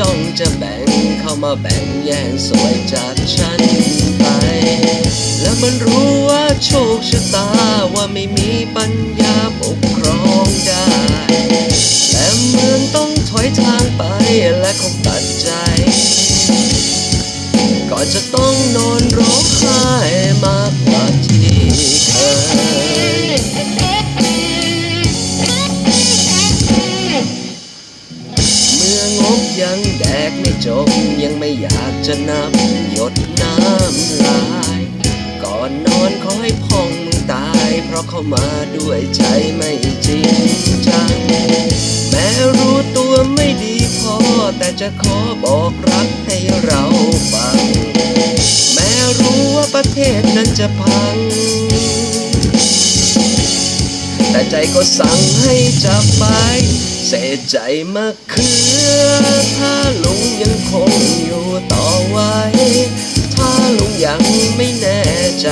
จ้องจะแบ่งเข้ามาแบ่งแย่งสวยจากฉันไป แล้วมันรู้ว่าโชคชะตาว่าไม่มีปัญญาปกครองได้ และเมือนต้องถอยทางไปและคงตัดใจ ก่อนจะต้องนอนร้องไห้มากกว่าที่เคย ยังแดกไม่จบ ยังไม่อยากจะนับหยดน้ำลาย ก่อนนอนขอให้พ่องมึงตาย เพราะเขามาด้วยใจไม่จริงจัง แม้รู้ตัวไม่ดีพอ แต่จะขอบอกรักให้เราฟัง แม้รู้ว่าประเทศนั้นจะพัง แต่ใจก็สั่งให้จับไป เสียใจมะเขือ ถ้าลุงยังคงอยู่ต่อไว้ ถ้าลุงยังไม่แน่ใจ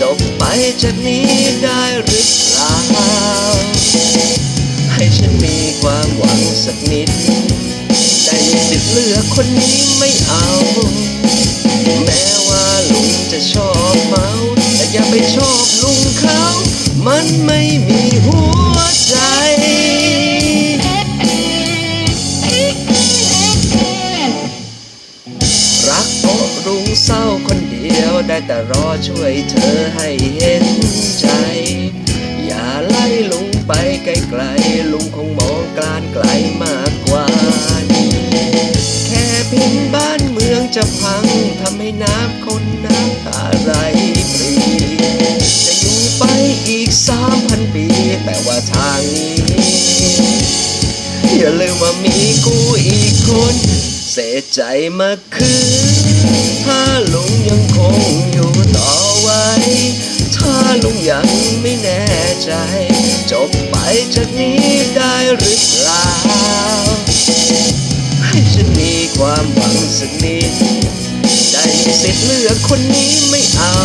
จบไปจากนี้ได้หรือเปล่า ให้ฉันมีความหวังสักนิดได้มีสิทธิ์เลือกคนนี้ไม่เอา แม้ว่าลุงจะชอบเมา แต่อย่าไปชอบลุงเขา มันไม่มีหัว เศร้าคนเดียวได้แต่รอช่วยเธอให้เห็นใจ อย่าไล่ลุงไปไกลๆ ลุงคงมองการไกลมากกว่านี้แค่เพียงบ้านเมืองจะพังทำให้น้ำคนน้ำตาไหลปรีจะอยู่ไปอีกสามพันปี แต่ว่าทางนี้อย่าลืมว่ามีกูอีกคน เสียใจมาคืน งยังคงอยู่ต่อไว้ถ้าลุงยังไม่แน่ใจ จบไปจากนี้ได้หรือเปล่า ให้ฉันมีความหวังสักนิดได้มีสิทธิ์เลือกคนนี้ไม่เอา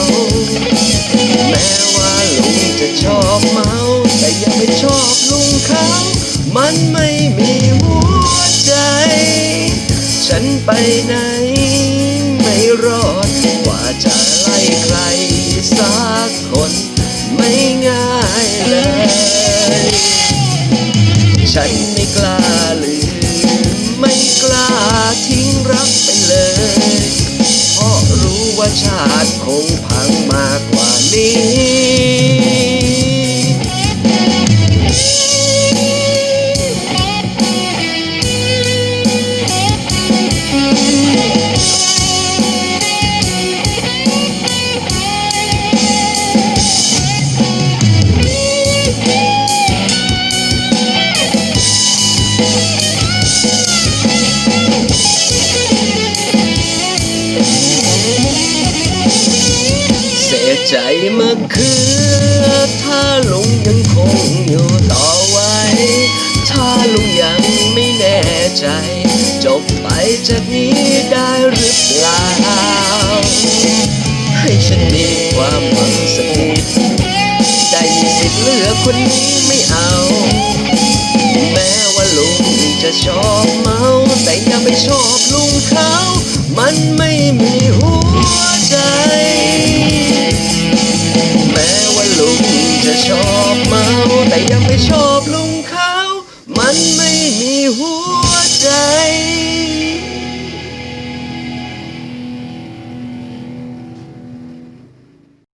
แม้ว่าลุงจะชอบเมา แต่อย่าไปชอบลุงเขา มันไม่มีหัวใจ ฉันไปไหน ใครสักคนไม่ง่ายเลย ฉันไม่กล้าลืมไม่กล้าทิ้งรักไปเลย เพราะรู้ว่าชาติคงพังมากกว่านี้ เมื่อคืนถ้าลุงยังคงอยู่ต่อไว้ ถ้าลุงยังไม่แน่ใจ จบไปจากนี้ได้หรือเปล่า ให้ฉันมีความหวังสักนิดได้มีสิทธิ์เลือกคนนี้ไม่เอา แม้ว่าลุงจะชอบเมา แต่อย่าไปชอบลุงเขา มันไม่มีหัว ยังไม่ชอบ